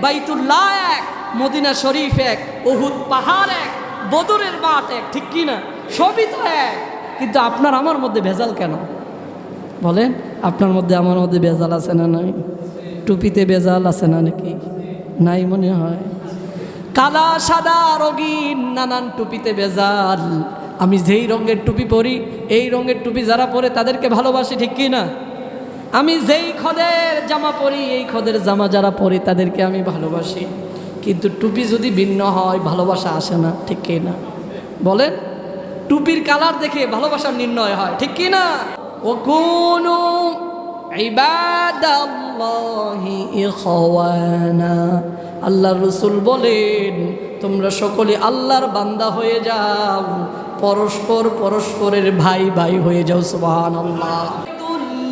বাইতুল্লাহ এক, মদিনা শরীফ এক, উহুদ পাহাড় এক, বদরের মাঠ এক, ঠিক কি না? সবই তো এক। কিন্তু আপনার আমার মধ্যে ভেজাল কেন? বলেন, আপনার মধ্যে আমার মধ্যে ভেজাল আছে না নাই? টুপিতে ভেজাল আছে না নাকি? নাই মনে হয়। কালা সাদা, রঙিন, নানান টুপিতে ভেজাল। আমি যেই রঙের টুপি পরি, এই রঙের টুপি যারা পরে তাদেরকে ভালোবাসি, ঠিক কি না? আমি যেই খদের জামা পরি, এই খদের জামা যারা পরি, তাদেরকে আমি ভালোবাসি। কিন্তু টুপি যদি ভিন্ন হয়, ভালোবাসা আসে না, ঠিক কি না? বলেন, টুপির কালার দেখে ভালোবাসার নির্ণয় হয়, ঠিক কি না? ও কোনো আল্লাহ রসুল বলেন, তোমরা সকলে আল্লাহর বান্দা হয়ে যাও, পরস্পর পরস্পরের ভাই ভাই হয়ে যাও সুবহান আল্লাহ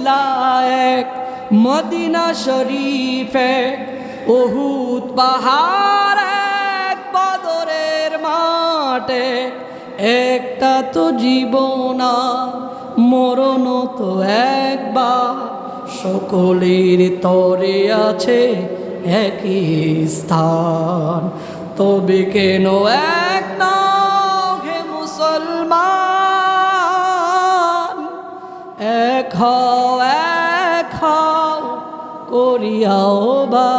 এক মদিনা শরীফে ওহুদ পাহাড় এক বদরের মাঠে। একটা তো জীবনা মরণ তো একবার। সকলের তরে আছে একই স্থান। তবে কেন এক নাও এক এক করিয়াও বা